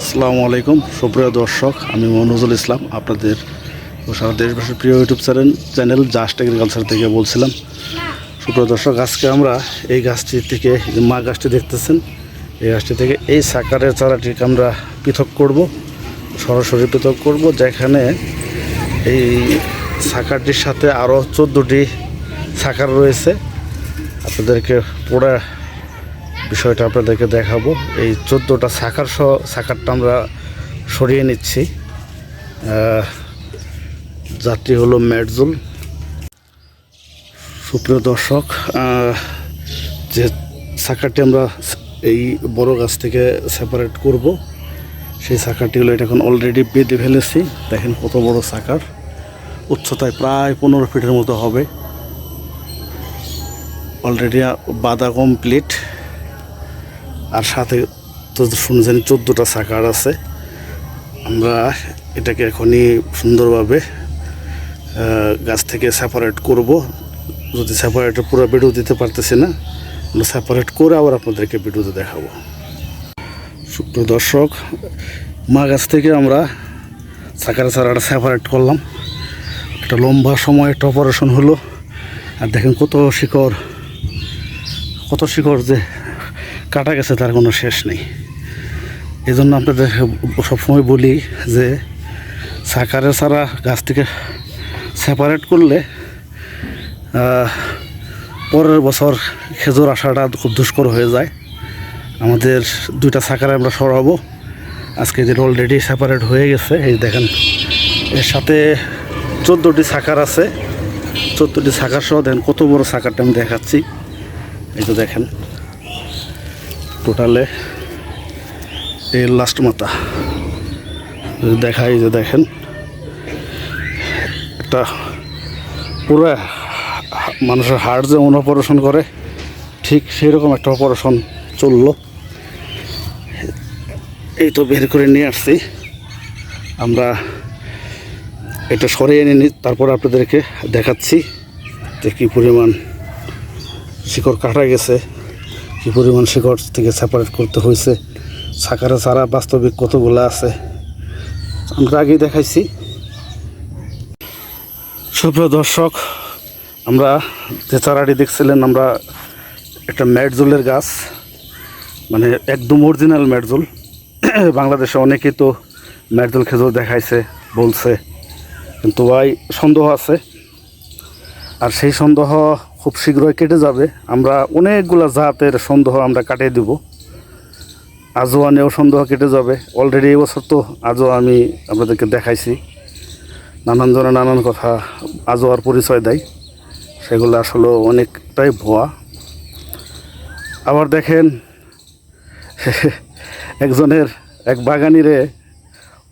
আসসালামু আলাইকুম। সুপ্রিয় দর্শক, আমি মনোজুল ইসলাম, আপনাদের সারা দেশবাসীর প্রিয় YouTube channel channel just agriculture থেকে বলছিলাম। সুপ্রিয় দর্শক, আজকে আমরা এই গাছটি থেকে মা গাছটি দেখতেছেন, এই গাছটি থেকে এই সাকারের চারাটিকে আমরা পৃথক করব, সরাসরি পৃথক করব, যেখানে এই সাকারটির সাথে আরও চোদ্দোটি সাকার রয়েছে। আপনাদেরকে পুরা বিষয়টা আপনাদেরকে দেখাবো। এই চোদ্দোটা সাকার সহ সাকারটা আমরা সরিয়ে নিচ্ছি। যাত্রী হলো ম্যাটজুল সুপ্রিয় দর্শক যে সাকারটি আমরা এই বড় গাছ থেকে সেপারেট করব, সেই সাকারটি হলো এটা এখন অলরেডি বেঁধে ফেলেছি। দেখেন কত বড় সাকার। উচ্চতায় প্রায় পনেরো ফিটের মতো হবে। অলরেডি বাঁধা কমপ্লিট আর সাথে তো শুনছেন চোদ্দোটা সাকার আছে। আমরা এটাকে এখনই সুন্দরভাবে গাছ থেকে সেপারেট করব। যদি সেপারেটে পুরো ভিডিও দিতে পারতেছি না, আমরা সেপারেট করে আবার আপনাদেরকে ভিডিওতে দেখাবো। সুপ্রিয় দর্শক, মা গাছ থেকে আমরা সাকারে সারাটা সেপারেট করলাম। একটা লম্বা সময় একটা অপারেশন হলো। আর দেখেন কত শিকড় কত শিকড় যে কাটা গেছে, তার কোনো শেষ নেই। এই জন্য আপনাদের সবসময় বলি যে, সাকারে ছাড়া গাছ থেকে সেপারেট করলে পরের বছর খেজুর আসাটা খুব দুষ্কর হয়ে যায়। আমাদের দুইটা সাকারে আমরা সরাবো। আজকে যেটা অলরেডি সেপারেট হয়ে গেছে, এই দেখেন, এর সাথে চোদ্দোটি সাকার আছে। চোদ্দোটি সাকার সহ, দেখেন কত বড় সাকারটা আমি দেখাচ্ছি। এই তো দেখেন। টোটালে এই লাস্ট মাথা। দেখাই যে দেখেন, একটা পুরো মানুষের হার্ট যেমন অপারেশন করে, ঠিক সেরকম একটা অপারেশন চলল। এই তো বের করে নিয়ে আসছি। আমরা এটা সরিয়ে এনে তারপর আপনাদেরকে দেখাচ্ছি যে কী পরিমাণ শিকড় কাটা গেছে। কী পরিমাণ শিকড় থেকে সেপারেট করতে হয়েছে? সাকারে সারা বাস্তবিক কতগুলো আছে? আমরা আগেই দেখাইছি। সুপ্রিয় দর্শক, আমরা যে চারাটি দেখছিলেন, আমরা একটা ম্যাটজুলের গাছ মানে একদম অরিজিনাল ম্যাটজুল বাংলাদেশে অনেকেই তো ম্যাটজুল খেজুর দেখাইছে, বলছে। কিন্তু ভাই, সন্দেহ আছে। আর সেই সন্দেহ খুব শীঘ্রই কেটে যাবে। আমরা অনেকগুলো জাতের সন্দেহ আমরা কাটিয়ে দেব। আজও আনেও সন্দেহ কেটে যাবে। অলরেডি এই বছর তো আজও আমি আপনাদেরকে দেখাইছি। নানান জনে নানান কথা আজও আর পরিচয় দেয়। সেগুলো আসলে অনেকটাই ভুয়া। আবার দেখেন, একজনের এক বাগানিরে,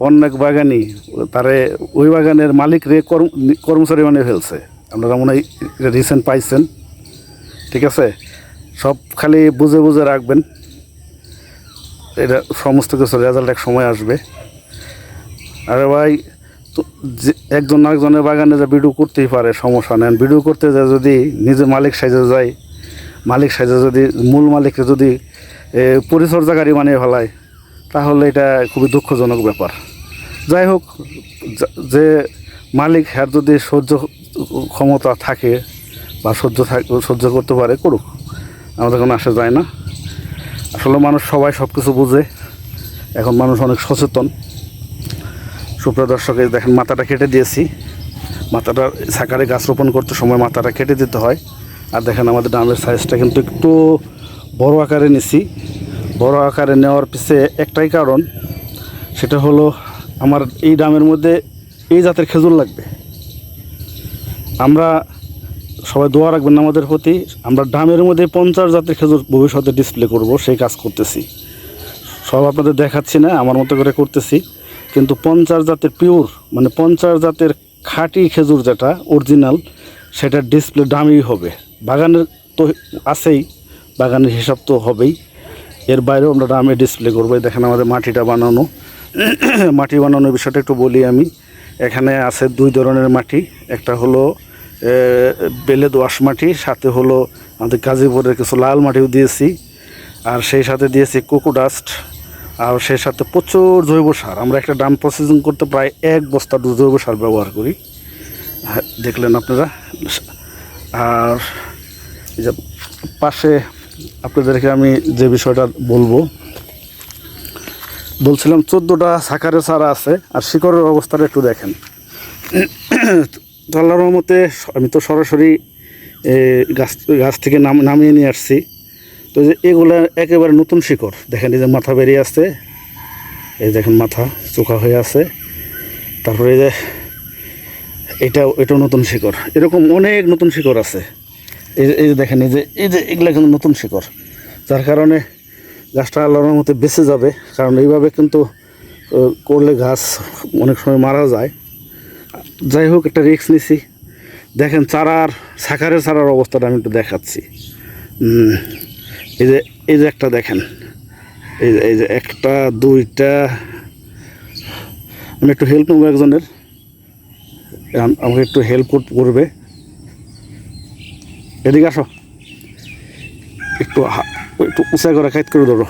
অন্য এক বাগানি, তারে ওই বাগানের মালিক রে কর্ম- কর্মচারী বানিয়ে ফেলছে। আপনারা মনে হয় রিসেন্ট পাইছেন, ঠিক আছে? সব খালি বুঝে বুঝে রাখবেন। এটা সমস্ত কিছু রেজাল্ট এক সময় আসবে। আরে ভাই যে একজন আরেকজনের বাগানে যা ভিডিও করতেই পারে, সমস্যা নেন ভিডিও করতে যায় যদি নিজে মালিক সাইজে যায়, মালিক সাইজে যদি, মূল মালিককে যদি পরিচর্যাকারী বানিয়ে ফেলায়, তাহলে এটা খুবই দুঃখজনক ব্যাপার। যাই হোক যে মালিক হ্যার যদি সহ্য ক্ষমতা থাকে বা সহ্য থাক, সহ্য করতে পারে, করুক। আমাদের কোনো আসা যায় না। আসলে মানুষ সবাই সব কিছু বুঝে। এখন মানুষ অনেক সচেতন। সুপ্রিয় দর্শক দেখেন, মাথাটা কেটে দিয়েছি। মাথাটা সাকারে গাছ রোপণ করতে সময় মাথাটা কেটে দিতে হয়। আর দেখেন, আমাদের ডামের সাইজটা কিন্তু একটু বড় আকারে নিছি। বড় আকারে নেওয়ার পিছে একটাই কারণ, সেটা হলো আমার এই ডামের মধ্যে এই জাতের খেজুর লাগবে। আমরা সবাই দোয়া রাখবেন আমাদের প্রতি। আমরা ডামের মধ্যে পঞ্চাশ জাতের খেজুর ভবিষ্যতে ডিসপ্লে করব, সেই কাজ করতেছি। সব আপনাদের দেখাচ্ছি না, আমার মতো করে করতেছি। কিন্তু পঞ্চাশ জাতের পিওর মানে পঞ্চাশ জাতের খাঁটি খেজুর যেটা অরিজিনাল সেটা ডিসপ্লে দামি হবে। বাগানের তো আছেই, বাগানের হিসাব তো হবেই। এর বাইরেও আমরা দামে ডিসপ্লে করব। দেখেন আমাদের মাটিটা বানানো। মাটি বানানোর বিষয়টা একটু বলি আমি। এখানে আছে দুই ধরনের মাটি। একটা হলো বেলে দোয়াশ মাটি সাথে হলো আমাদের গাজীপুরের কিছু লাল মাটিও দিয়েছি। আর সেই সাথে দিয়েছি কোকো ডাস্ট। আর সেই সাথে প্রচুর জৈব সার। আমরা একটা ডাম প্রসেসিং করতে প্রায় এক বস্তা জৈব সার ব্যবহার করি। হ্যাঁ, দেখলেন আপনারা? আর পাশে আপনাদেরকে আমি যে বিষয়টা বলব বলছিলাম চোদ্দোটা সাকারে চারা আছে, আর শিকড়ের অবস্থাটা একটু দেখেন। আল্লাহর রহমতে আমি তো সরাসরি গাছ গাছ থেকে নাম, নামিয়ে নিয়ে আসছি। তো যে এগুলো একেবারে নতুন শিকড়, দেখেন এই যে মাথা বেরিয়ে আসছে। এই দেখেন মাথা চোখা হয়ে আছে। তারপরে এই যে এটা এটাও নতুন শিকড়। এরকম অনেক নতুন শিকড় আছে। এই যে দেখেন, এই যে এই যে এগুলো কিন্তু নতুন শিকড়। যার কারণে গাছটা আল্লাহর মতে বেঁচে যাবে। কারণ এইভাবে কিন্তু করলে গাছ অনেক সময় মারা যায়। যাই হোক, একটা রিস্ক নিছি। দেখেন চারার সাকারের চারার অবস্থাটা আমি একটু দেখাচ্ছি। এই যে এই যে একটা দেখেন। এই যে এই যে একটা, দুইটা। আমি একটু হেল্প নেব একজনের। আমাকে একটু হেল্প করবে। এদিকে আসো। একটু একটু উঁচা করে খাইত করে ধরো।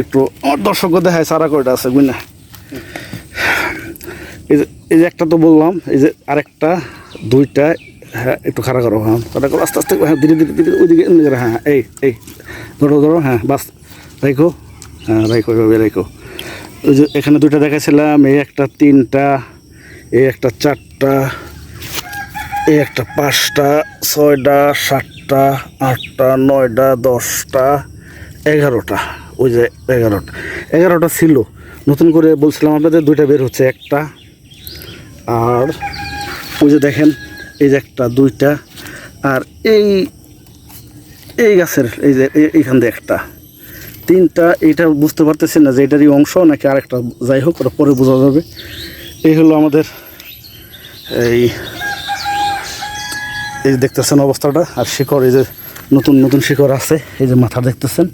একটু আমার দর্শক দেখায় সারা কয়টা আছে বুঝনা এই যে এই যে একটা তো বললাম এই যে আরেকটা দুইটা হ্যাঁ একটু খাড়া করো হ্যাঁ। খাড়া করো আস্তে আস্তে হ্যাঁ ধীরে ধীরে ধীরে ওইদিকে এমনি করে, হ্যাঁ এই এই ধরো ধরো হ্যাঁ বাস রাখো হ্যাঁ রাখো এভাবে রাখো ওই যে এখানে দুইটা দেখাছিলাম এই একটা তিনটা এই একটা চারটা এই একটা পাঁচটা ছয়টা সাতটা আটটা নয়টা, দশটা, এগারোটা। ওই যে এগারোটা। এগারোটা ছিল। নতুন করে বলছিলাম আপনাদের দুইটা বের হচ্ছে, একটা আর ওই যে দেখেন, এই যে একটা, দুইটা আর এই এই গাছের, এই যে এই- এইখান দিয়ে একটা। তিনটা, এইটা বুঝতে পারতেছি না যে এটারই অংশ নাকি আরেকটা, যাই হোক, ওটা পরে বোঝা যাবে। এই হলো আমাদের এই এই দেখতেছেন অবস্থাটা, আর শিকড়, এই যে নতুন নতুন শিকড় আছে, এই যে মাথা দেখতেছেন।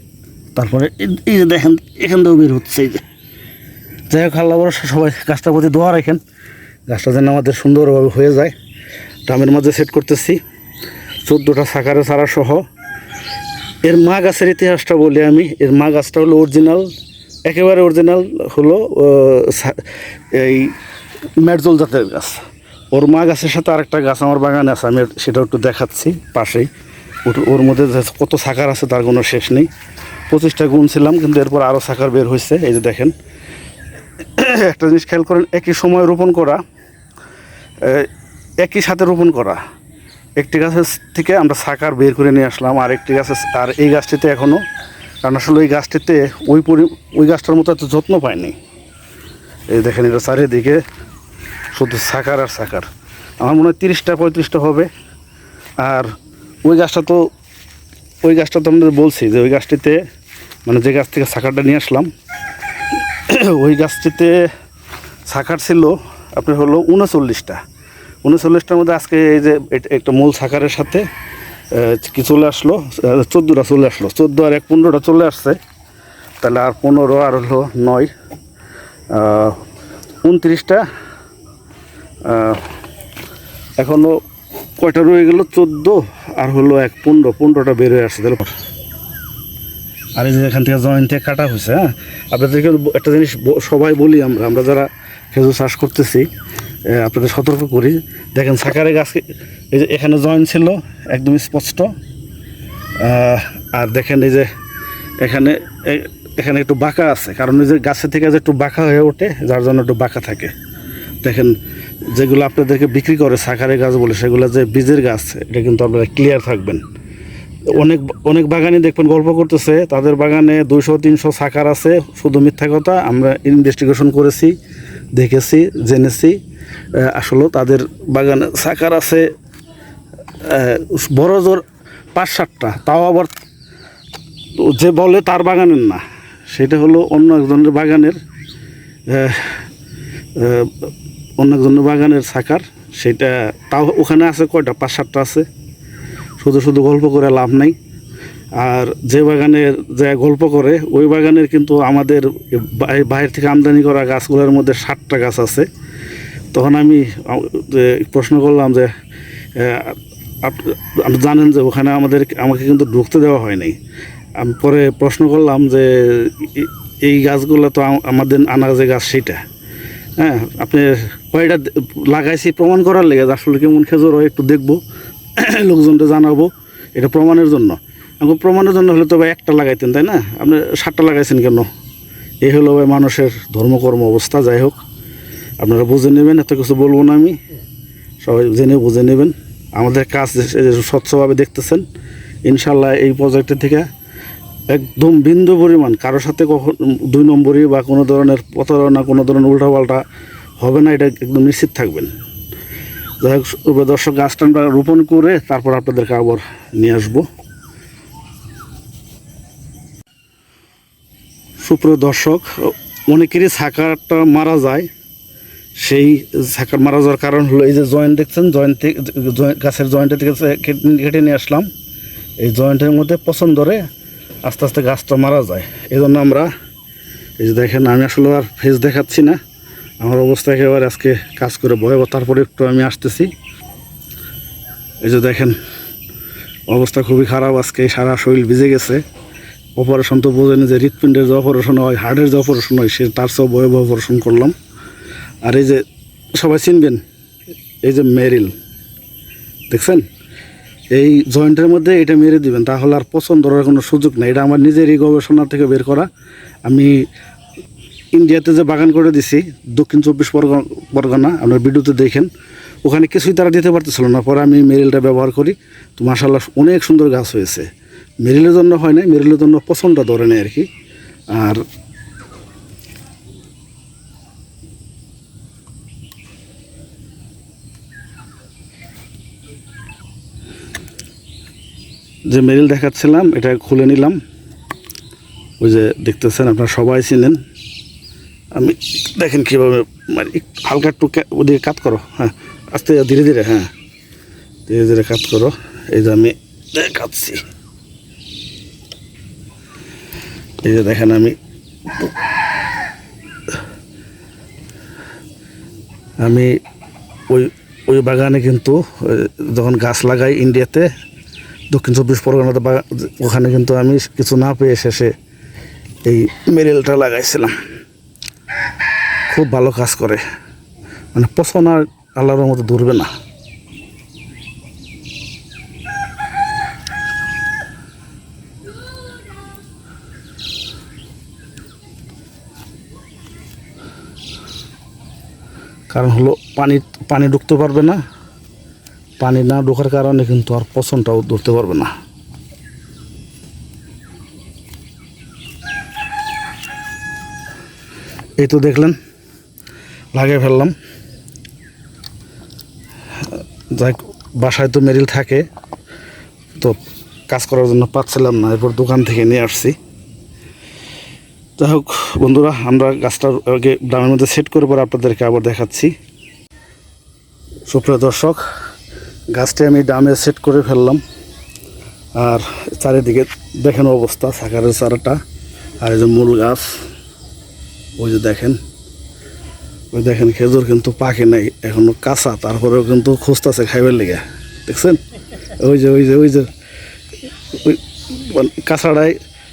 তারপরে এই- যে দেখেন, এখান থেকেও বের হচ্ছে, এই যে। যাই হোক, আল্লাহ ভরসা, সবাই গাছটার প্রতি দোয়া রাখেন। গাছটা যেন আমাদের সুন্দরভাবে হয়ে যায়। ড্রামের মাঝে সেট করতেছি। চোদ্দোটা সাকারে সারা সহ। এর মা গাছের ইতিহাসটা বলি আমি। এর মা গাছটা হলো অরিজিনাল একেবারে অরিজিনাল হলো এই মেরজল জাতের গাছ। ওর মা গাছের সাথে আরেকটা গাছ আমার বাগানে আছে, আমি সেটা একটু দেখাচ্ছি পাশেই। ওর- মধ্যে কত সাকার আছে তার কোনো শেষ নেই। পঁচিশটা গুণ ছিলাম, কিন্তু এরপর আরও সাকার বের হয়েছে, এই যে দেখেন। একটা জিনিস খেয়াল করেন, একই সময় রোপণ করা একই সাথে রোপণ করা। একটি গাছের থেকে আমরা সাকার বের করে নিয়ে আসলাম, আর একটি গাছের আর এই গাছটিতে এখনও কারণ আসলে ওই গাছটিতে ওই পরি, ওই গাছটার মতো এত যত্ন পায়নি এই দেখেন এটা চারিদিকে শুধু সাকার আর সাকার। আমার মনে হয় তিরিশটা, পঁয়ত্রিশটা হবে। আর ওই গাছটা তো, ওই গাছটা তো আমরা বলছি যে ওই গাছটিতে মানে যে গাছ থেকে সাকারটা নিয়ে আসলাম, ওই গাছটিতে সাকার ছিল আপনার হলো উনচল্লিশটা। উনচল্লিশটার মধ্যে আজকে এই যে একটা মূল সাকারের সাথে কি চলে আসলো? চোদ্দোটা চলে আসলো। চোদ্দ আর এক পনেরোটা চলে আসছে। তাহলে আর পনেরো আর হলো নয় উনত্রিশটা এখনও কয়টা রয়ে গেল? চোদ্দ আর হলো এক পনেরো। পনেরোটা বের হয়ে আসছে তাহলে আর এই যে এখান থেকে জয়েন থেকে কাটা হয়েছে হ্যাঁ? আপনাদেরকে একটা জিনিস সবাই বলি, আমরা আমরা যারা খেজুর চাষ করতেছি আপনাদের সতর্ক করি। দেখেন, সাকারে গাছ এই যে এখানে জয়েন্ট ছিল, একদম স্পষ্ট। আর দেখেন এই যে এখানে এখানে একটু বাঁকা আছে। কারণ এই যে গাছের থেকে যে একটু বাঁকা হয়ে ওঠে, যার জন্য একটু বাঁকা থাকে। দেখেন যেগুলো আপনাদেরকে বিক্রি করে সাকারে গাছ বলে সেগুলো যে বীজের গাছ এটা কিন্তু আপনারা ক্লিয়ার থাকবেন। অনেক অনেক বাগানে দেখবেন গল্প করতেছে তাদের বাগানে দুইশো তিনশো সাকার আছে শুধু মিথ্যা কথা আমরা ইনভেস্টিগেশন করেছি দেখেছি জেনেছি আহ, আসলেও তাদের বাগানে সাকার আছে বড় জোর পাঁচ সাতটা তাও আবার যে বলে তার বাগানের না সেটা হলো অন্য একজনের বাগানের অন্য জন্য বাগানের সাকার, সেটা তাও ওখানে আছে কয়টা? পাঁচ, সাতটা আছে। শুধু শুধু গল্প করে লাভ নাই। আর যে বাগানে যে গল্প করে, ওই বাগানের কিন্তু আমাদের বাই- বাইরে থেকে আমদানি করা গাছগুলোর মধ্যে ষাটটা গাছ আছে। তখন আমি প্রশ্ন করলাম যে আপনি জানেন যে ওখানে আমাদের, আমাকে কিন্তু ঢুকতে দেওয়া হয় নাই। আমি পরে প্রশ্ন করলাম যে এই গাছগুলো তো আমাদের আনা যে গাছ সেটা। হ্যাঁ আপনি কয়টা লাগাইছি প্রমাণ করার লেগে আসলে কেমন খেজুর হয় একটু দেখব, লোকজনকে জানাব, এটা প্রমাণের জন্য। এখন প্রমাণের জন্য হলে তো ভাই একটা লাগাইতেন, তাই না? আপনি সাতটা লাগাইছেন কেন? এই হলো ভাই মানুষের ধর্মকর্ম অবস্থা, যাই হোক। আপনারা বুঝে নেবেন, এত কিছু বলব না আমি। সবাই জেনে বুঝে নেবেন। আমাদের কাজ স্বচ্ছভাবে দেখতেছেন, ইনশাল্লাহ এই প্রজেক্টের থেকে একদম বিন্দু পরিমাণ কারোর সাথে কখন, দুই নম্বরই বা কোনো ধরনের প্রতারণা, কোনো ধরনের উল্টাপাল্টা হবে না, এটা একদম নিশ্চিত থাকবেন। যাই হোক দর্শক গাছটা রোপণ করে তারপর আপনাদেরকে আবার নিয়ে আসব। সুপ্রিয় দর্শক, অনেকেরই ছাকাটা মারা যায়। সেই ছাকার মারা যাওয়ার কারণ হলো, এই যে জয়েন্ট দেখছেন জয়েন্ট গাছের জয়েন্টের থেকে কেটে- নিয়ে আসলাম। এই জয়েন্টের মধ্যে পছন্দ ধরে আস্তে আস্তে গাছটা মারা যায়। এই জন্য আমরা এই যে দেখেন, আমি আসলে আর ফেস দেখাচ্ছি না। আমার অবস্থা একেবারে আজকে কাজ করে ভয় তারপরে একটু আমি আসতেছি। এই যে দেখেন, অবস্থা খুবই খারাপ আজকে, সারা শরীর ভিজে গেছে। অপারেশন তো বোঝেনি যে হৃৎপিণ্ডের যে অপারেশন হয় হার্টের যে অপারেশন হয়, সে তার সব ভয়াবহ অপারেশন করলাম। আর এই যে, সবাই চিনবেন, এই যে মেরিল, দেখছেন? এই জয়েন্টের মধ্যে এটা মেরে দিবেন, তাহলে আর পছন্দ করার কোনো সুযোগ নেই। এটা আমার নিজেরই গবেষণা থেকে বের করা। আমি ইন্ডিয়াতে যে বাগান করে দিছি, দক্ষিণ চব্বিশ পরগনা আপনার ভিডিওতে দেখেন, ওখানে কিছুই তারা দিতে পারতেছিল না। পরে আমি মেরিলটা ব্যবহার করি, তো মাসাল্লাহ অনেক সুন্দর গাছ হয়েছে। মেরিলের জন্য হয় নাই, মেরিলের জন্য পছন্দটা ধরে নেয় আর কি। আর যে মেরিল দেখাচ্ছিলাম, এটা খুলে নিলাম। ওই যে দেখতেছেন, আপনারা সবাই চিনেন। আমি দেখেন কীভাবে মানে হালকা একটু ওদিকে কাত করো হ্যাঁ। আস্তে, ধীরে ধীরে হ্যাঁ। ধীরে ধীরে কাত করো। এই যে আমি দেখাচ্ছি। এই যে দেখেন আমি আমি ওই ওই বাগানে কিন্তু যখন গাছ লাগাই ইন্ডিয়াতে দক্ষিণ চব্বিশ পরগনাতে ওখানে কিন্তু আমি কিছু না পেয়ে শেষে এই মেরিলটা লাগাইছিলাম। খুব ভালো কাজ করে। মানে পছন্দ আর আল্লাহর মতো ধরবে না। কারণ হলো পানি পানি ঢুকতে পারবে না। পানি না ঢোকার কারণে কিন্তু আর পছন্দটাও ধরতে পারবে না। এই তো দেখলেন, লাগিয়ে ফেললাম। যাই বাসায় তো মেরিল থাকে, তো কাজ করার জন্য পাচ্ছিলাম না, এরপর দোকান থেকে নিয়ে আসছি। যাই হোক বন্ধুরা, আমরা গাছটার আগে ড্রামের মধ্যে সেট করে পরে আপনাদেরকে আবার দেখাচ্ছি। সুপ্রিয় দর্শক গাছটি আমি ডামে সেট করে ফেললাম। আর চারিদিকে দেখেন অবস্থা সাকারের চারাটা। আর এই যে মূল গাছ, ওই যে দেখেন। ওই দেখেন খেজুর কিন্তু পাকে নাই, এখনও কাঁচা। তারপরেও কিন্তু খুঁজতেছে খাইবার লেগে, দেখছেন? ওই যে ওই যে ওই যে, ওই মানে কাঁচাড়াই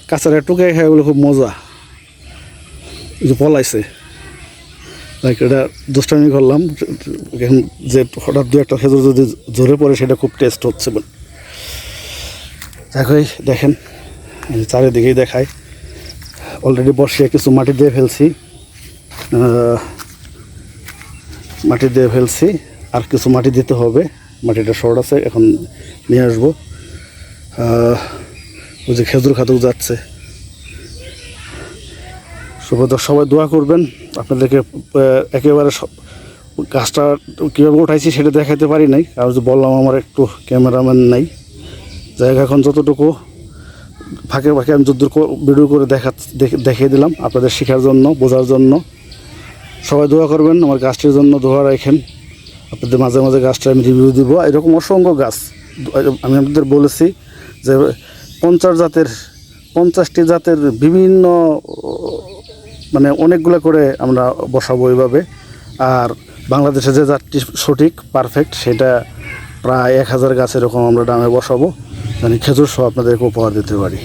কাঁচাড়াই টুকাই খাই বলে খুব মজা। যে পলাইছে। লাইক এটা দুষ্টামি করলাম। এখন যে হঠাৎ দু একটা খেজুর যদি জোরে পড়ে, সেটা খুব টেস্ট হচ্ছে বলে। দেখো এই দেখেন যে চারিদিকেই দেখায় অলরেডি বসিয়ে কিছু মাটি দিয়ে ফেলছি। মাটি দিয়ে ফেলছি। আর কিছু মাটি দিতে হবে। মাটিটা শর্ট আছে, এখন নিয়ে আসব। ওই যে খেজুর খাতুক যাচ্ছে। সুব্রত সবাই দোয়া করবেন। আপনাদেরকে একেবারে সব- গাছটা কীভাবে উঠাইছি সেটা দেখাতে পারি নাই। আর বললাম, আমার একটু ক্যামেরাম্যান নাই। জায়গা এখন যতটুকু ফাঁকে ফাঁকে আমি যদ্দূর ভিডিও করে দেখা দেখিয়ে দিলাম আপনাদের শেখার জন্য, বোঝার জন্য। সবাই দোয়া করবেন, আমার গাছটির জন্য দোয়া রাখেন। আপনাদের মাঝে মাঝে গাছটা আমি রিভিউ দিব। এরকম অসংখ্য গাছ, আমি আপনাদের বলেছি যে পঞ্চাশ জাতের, পঞ্চাশটি জাতের বিভিন্ন মানে অনেকগুলো করে আমরা বসাবো এইভাবে আর বাংলাদেশে যে জাতটি সঠিক পারফেক্ট সেটা প্রায় এক হাজার গাছ এরকম আমরা ডামে বসাবো। মানে খেজুর সহ আপনাদেরকে উপহার দিতে পারি।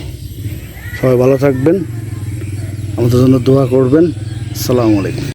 সবাই ভালো থাকবেন। আমাদের জন্য দোয়া করবেন। সালামু আলাইকুম।